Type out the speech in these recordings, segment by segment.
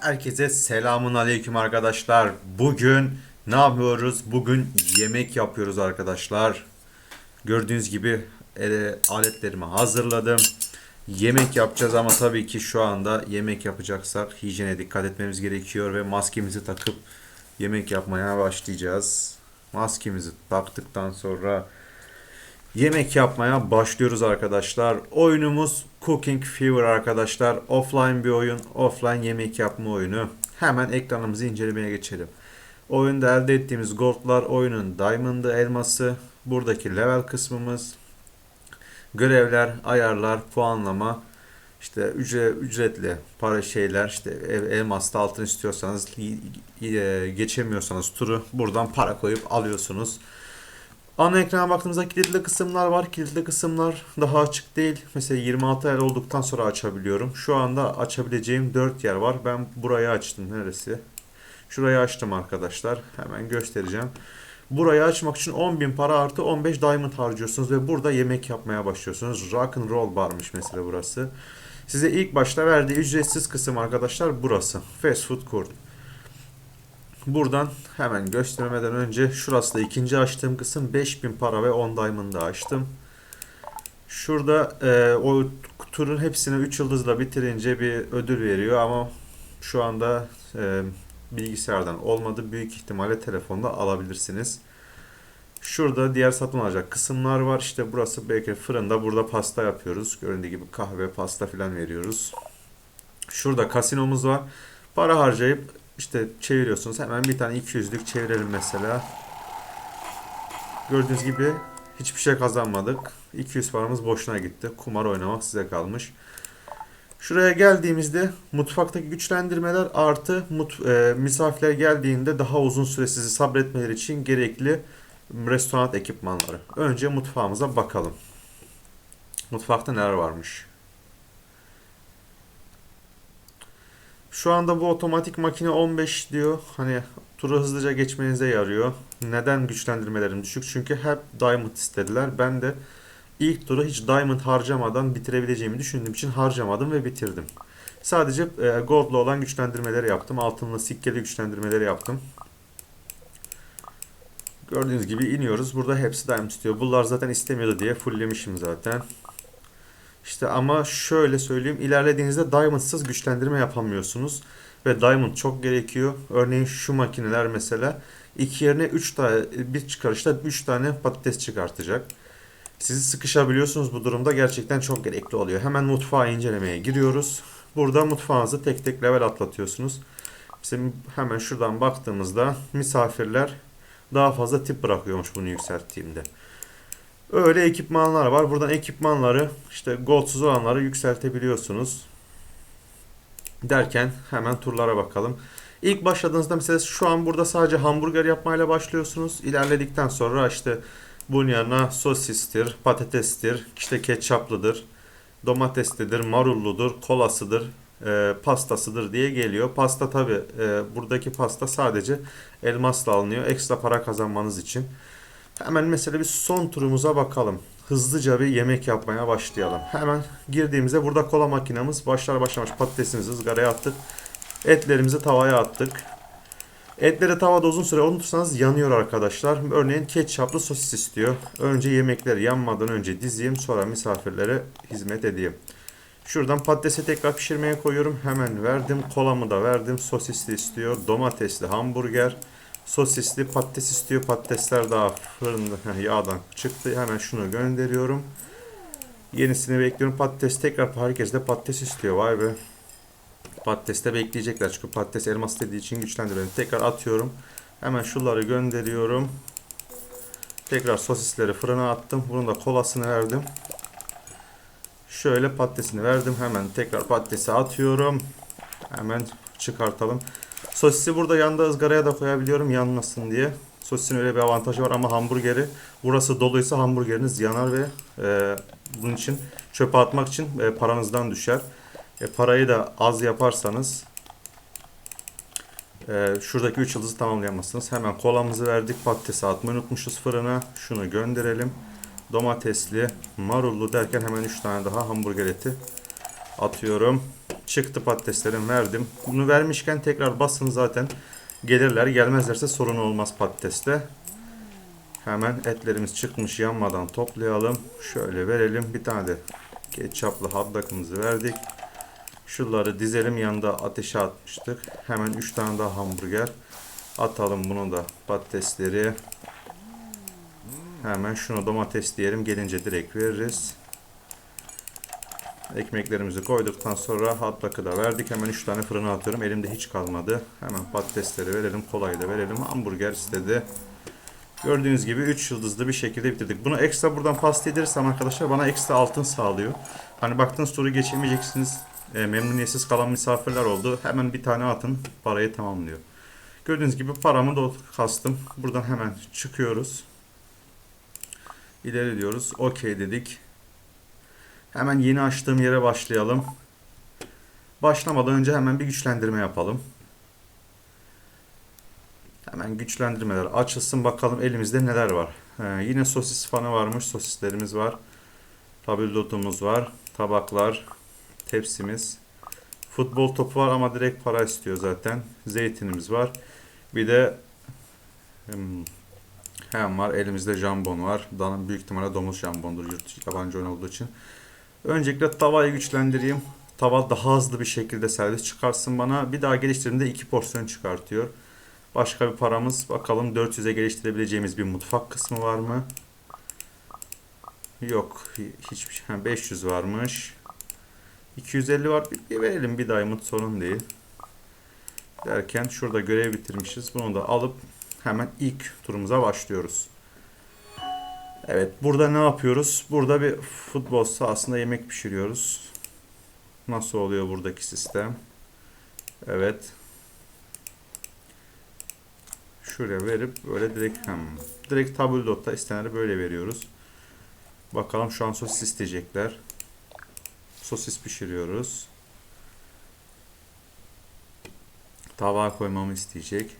Herkese selamun aleyküm arkadaşlar. Bugün ne yapıyoruz? Bugün yemek yapıyoruz arkadaşlar. Gördüğünüz gibi e, aletlerimi hazırladım. Yemek yapacağız ama tabii ki şu anda yemek yapacaksak hijyene dikkat etmemiz gerekiyor ve maskemizi takıp yemek yapmaya başlayacağız. Maskemizi taktıktan sonra Yemek yapmaya başlıyoruz arkadaşlar. Oyunumuz Cooking Fever arkadaşlar. Offline bir oyun. Offline yemek yapma oyunu. Hemen ekranımızı incelemeye geçelim. Oyunda elde ettiğimiz goldlar oyunun diamond'ı elması. Buradaki level kısmımız. Görevler, ayarlar, puanlama. İşte ücret, ücretli para şeyler işte el- elmaslı altın istiyorsanız y- geçemiyorsanız turu buradan para koyup alıyorsunuz. Ana ekrana baktığımızda kilitli kısımlar var. Kilitli kısımlar daha açık değil. Mesela 26 yer olduktan sonra açabiliyorum. Şu anda açabileceğim 4 yer var. Ben burayı açtım. Neresi? Şurayı açtım arkadaşlar. Hemen göstereceğim. Burayı açmak için 10.000 para artı 15 diamond harcıyorsunuz ve burada yemek yapmaya başlıyorsunuz. Rock and roll barmış mesela burası. Size ilk başta verdiği ücretsiz kısım arkadaşlar burası. Fast food court. Buradan hemen göstermeden önce şurası da ikinci açtığım kısım 5000 para ve 10 diamond'ı açtım. Şurada e, o turun hepsini 3 yıldızla bitirince bir ödül veriyor ama şu anda e, bilgisayardan olmadı. Büyük ihtimalle telefonda alabilirsiniz. Şurada diğer satın alacak kısımlar var. İşte burası belki fırında. Burada pasta yapıyoruz. Göründüğü gibi kahve, pasta falan veriyoruz. Şurada kasinomuz var. Para harcayıp işte çeviriyorsunuz. Hemen bir tane 200'lük çevirelim mesela. Gördüğünüz gibi hiçbir şey kazanmadık. 200 paramız boşuna gitti. Kumar oynamak size kalmış. Şuraya geldiğimizde mutfaktaki güçlendirmeler artı mut, e, misafirler geldiğinde daha uzun süre sizi sabretmeleri için gerekli restoran ekipmanları. Önce mutfağımıza bakalım. Mutfakta neler varmış? Şu anda bu otomatik makine 15 diyor. Hani turu hızlıca geçmenize yarıyor. Neden güçlendirmelerim düşük? Çünkü hep diamond istediler. Ben de ilk turu hiç diamond harcamadan bitirebileceğimi düşündüğüm için harcamadım ve bitirdim. Sadece e, gold'lu olan güçlendirmeleri yaptım. Altınlı sikkeli güçlendirmeleri yaptım. Gördüğünüz gibi iniyoruz. Burada hepsi diamond istiyor. Bunlar zaten istemiyordu diye fulllemişim zaten. İşte ama şöyle söyleyeyim ilerlediğinizde diamondsız güçlendirme yapamıyorsunuz ve diamond çok gerekiyor. Örneğin şu makineler mesela iki yerine 3 tane bir çıkarışta 3 tane patates çıkartacak. Sizi sıkışabiliyorsunuz bu durumda gerçekten çok gerekli oluyor. Hemen mutfağı incelemeye giriyoruz. Burada mutfağınızı tek tek level atlatıyorsunuz. Bizim hemen şuradan baktığımızda misafirler daha fazla tip bırakıyormuş bunu yükselttiğimde. Öyle ekipmanlar var. Buradan ekipmanları işte goldsuz olanları yükseltebiliyorsunuz. Derken hemen turlara bakalım. İlk başladığınızda mesela şu an burada sadece hamburger yapmayla başlıyorsunuz. İlerledikten sonra işte bunun yanına sosistir, patatestir, işte ketçaplıdır, domateslidir, marulludur, kolasıdır, e, pastasıdır diye geliyor. Pasta tabi buradaki pasta sadece elmasla alınıyor. Ekstra para kazanmanız için. Hemen mesela bir son turumuza bakalım. Hızlıca bir yemek yapmaya başlayalım. Hemen girdiğimizde burada kola makinamız başlar başlamış patatesimizi ızgaraya attık. Etlerimizi tavaya attık. Etleri tavada uzun süre unutursanız yanıyor arkadaşlar. Örneğin ketçaplı sosis istiyor. Önce yemekleri yanmadan önce dizeyim sonra misafirlere hizmet edeyim. Şuradan patatesi tekrar pişirmeye koyuyorum. Hemen verdim. Kolamı da verdim. Sosisli istiyor. Domatesli hamburger. Sosisli patates istiyor. Patatesler daha fırında yağdan çıktı. Hemen şunu gönderiyorum. Yenisini bekliyorum. Patates tekrar herkes de patates istiyor. Vay be. Patates de bekleyecekler. Çünkü patates elmas dediği için güçlendiriyorum. Tekrar atıyorum. Hemen şunları gönderiyorum. Tekrar sosisleri fırına attım. Bunun da kolasını verdim. Şöyle patatesini verdim. Hemen tekrar patatesi atıyorum. Hemen çıkartalım. Sosisi burada yanda ızgaraya da koyabiliyorum yanmasın diye. Sosisin öyle bir avantajı var ama hamburgeri burası doluysa hamburgeriniz yanar ve e, bunun için çöpe atmak için e, paranızdan düşer. E, parayı da az yaparsanız e, şuradaki 3 yıldızı tamamlayamazsınız. Hemen kolamızı verdik. Patatesi atmayı unutmuşuz fırına. Şunu gönderelim. Domatesli, marullu derken hemen 3 tane daha hamburger eti atıyorum. Çıktı patateslerim verdim. Bunu vermişken tekrar basın zaten. Gelirler gelmezlerse sorun olmaz patateste. Hemen etlerimiz çıkmış yanmadan toplayalım. Şöyle verelim. Bir tane de ketçaplı hardakımızı verdik. Şunları dizelim. Yanında ateşe atmıştık. Hemen 3 tane daha hamburger. Atalım bunu da patatesleri. Hemen şunu domates diyelim. Gelince direkt veririz. Ekmeklerimizi koyduktan sonra hot dog'ı da verdik. Hemen 3 tane fırına atıyorum. Elimde hiç kalmadı. Hemen patatesleri verelim. Kolayı da verelim. Hamburger istedi. Gördüğünüz gibi 3 yıldızlı bir şekilde bitirdik. Bunu ekstra buradan pasta ederirsem arkadaşlar bana ekstra altın sağlıyor. Hani baktığınız soru geçemeyeceksiniz. E, memnuniyetsiz kalan misafirler oldu. Hemen bir tane atın parayı tamamlıyor. Gördüğünüz gibi paramı da kastım. Buradan hemen çıkıyoruz. İleri diyoruz. Okey dedik. Hemen yeni açtığım yere başlayalım. Başlamadan önce hemen bir güçlendirme yapalım. Hemen güçlendirmeler açılsın bakalım elimizde neler var. Ee, yine sosis fanı varmış. Sosislerimiz var. Tabldot'umuz var. Tabaklar. Tepsimiz. Futbol topu var ama direkt para istiyor zaten. Zeytinimiz var. Bir de hmm, hem var. Elimizde jambon var. Dana büyük ihtimalle domuz jambondur yurt yabancı oyun olduğu için. Öncelikle tavayı güçlendireyim. Tava daha hızlı bir şekilde servis çıkarsın bana. Bir daha geliştirdiğimde iki porsiyon çıkartıyor. Başka bir paramız bakalım 400'e geliştirebileceğimiz bir mutfak kısmı var mı? Yok. Hiçbir şey. Ha, 500 varmış. 250 var. Bir verelim bir daimut sorun değil. Derken şurada görev bitirmişiz. Bunu da alıp hemen ilk turumuza başlıyoruz. Evet burada ne yapıyoruz? Burada bir futbol sahasında yemek pişiriyoruz. Nasıl oluyor buradaki sistem? Evet. Şuraya verip böyle direkt hem direkt tabldot'ta isteneni böyle veriyoruz. Bakalım şu an sosis isteyecekler. Sosis pişiriyoruz. Tabağa koymamı isteyecek.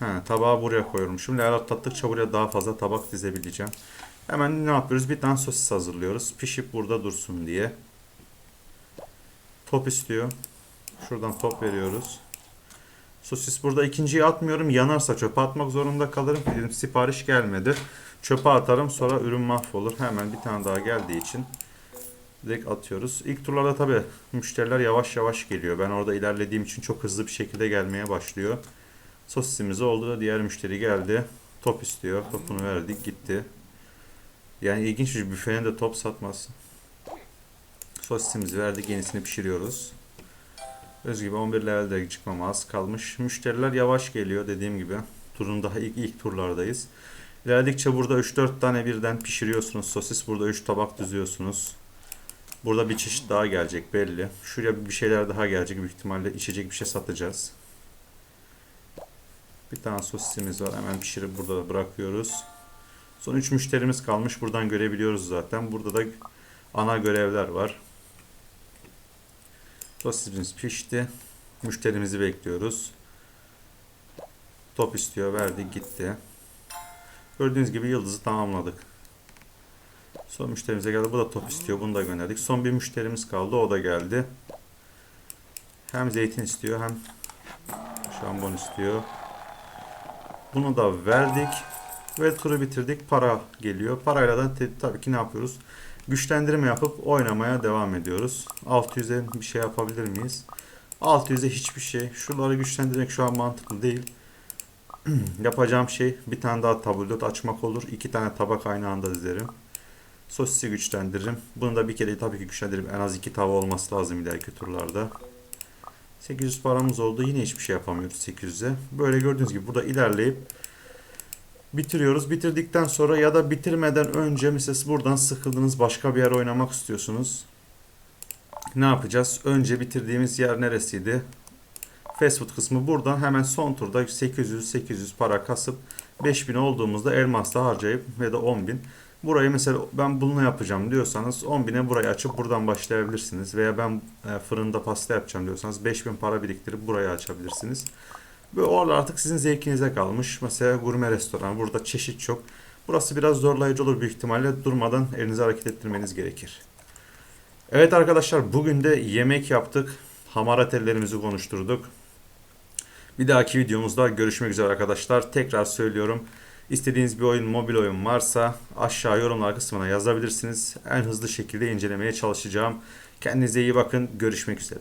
Ha, tabağı buraya koyuyorum. Şimdi atlattıkça buraya daha fazla tabak dizebileceğim. Hemen ne yapıyoruz? Bir tane sosis hazırlıyoruz. Pişip burada dursun diye. Top istiyor. Şuradan top veriyoruz. Sosis burada ikinciyi atmıyorum. Yanarsa çöpe atmak zorunda kalırım. Dedim sipariş gelmedi. Çöpe atarım sonra ürün mahvolur. Hemen bir tane daha geldiği için direkt atıyoruz. İlk turlarda tabi müşteriler yavaş yavaş geliyor. Ben orada ilerlediğim için çok hızlı bir şekilde gelmeye başlıyor. Sosisimiz oldu diğer müşteri geldi. Top istiyor. Topunu verdik gitti. Yani ilginç bir büfenin de top satmaz. Sosisimizi verdik. Yenisini pişiriyoruz. Öz gibi 11 levelde çıkmama az kalmış. Müşteriler yavaş geliyor dediğim gibi. Turun daha ilk ilk turlardayız. İlerledikçe burada 3-4 tane birden pişiriyorsunuz sosis. Burada 3 tabak düzüyorsunuz. Burada bir çeşit daha gelecek belli. Şuraya bir şeyler daha gelecek. Büyük ihtimalle içecek bir şey satacağız. Bir tane sosisimiz var. Hemen pişirip burada da bırakıyoruz. Son 3 müşterimiz kalmış. Buradan görebiliyoruz zaten. Burada da ana görevler var. Sosisimiz pişti. Müşterimizi bekliyoruz. Top istiyor. Verdi gitti. Gördüğünüz gibi yıldızı tamamladık. Son müşterimize geldi. Bu da top istiyor. Bunu da gönderdik. Son bir müşterimiz kaldı. O da geldi. Hem zeytin istiyor hem şambon istiyor. Bunu da verdik. Ve turu bitirdik. Para geliyor. Parayla da tabii ki ne yapıyoruz? Güçlendirme yapıp oynamaya devam ediyoruz. 600'e bir şey yapabilir miyiz? 600'e hiçbir şey. Şunları güçlendirmek şu an mantıklı değil. Yapacağım şey bir tane daha tabldot açmak olur. İki tane tabak aynı anda dizerim. Sosisi güçlendiririm. Bunu da bir kere tabii ki güçlendiririm. En az iki tava olması lazım ileriki turlarda. 800 paramız oldu. Yine hiçbir şey yapamıyoruz 800'e. Böyle gördüğünüz gibi burada ilerleyip bitiriyoruz. Bitirdikten sonra ya da bitirmeden önce mesela buradan sıkıldınız başka bir yer oynamak istiyorsunuz. Ne yapacağız? Önce bitirdiğimiz yer neresiydi? Fast kısmı buradan hemen son turda 800-800 para kasıp 5000 olduğumuzda elmasla harcayıp ya da 10.000 Burayı mesela ben bunu yapacağım diyorsanız 10.000'e burayı açıp buradan başlayabilirsiniz. Veya ben e, fırında pasta yapacağım diyorsanız 5000 para biriktirip burayı açabilirsiniz. Ve orada artık sizin zevkinize kalmış. Mesela gurme restoran. Burada çeşit çok. Burası biraz zorlayıcı olur büyük ihtimalle. Durmadan elinizi hareket ettirmeniz gerekir. Evet arkadaşlar bugün de yemek yaptık. Hamarat ellerimizi konuşturduk. Bir dahaki videomuzda görüşmek üzere arkadaşlar. Tekrar söylüyorum. İstediğiniz bir oyun, mobil oyun varsa aşağı yorumlar kısmına yazabilirsiniz. En hızlı şekilde incelemeye çalışacağım. Kendinize iyi bakın. Görüşmek üzere.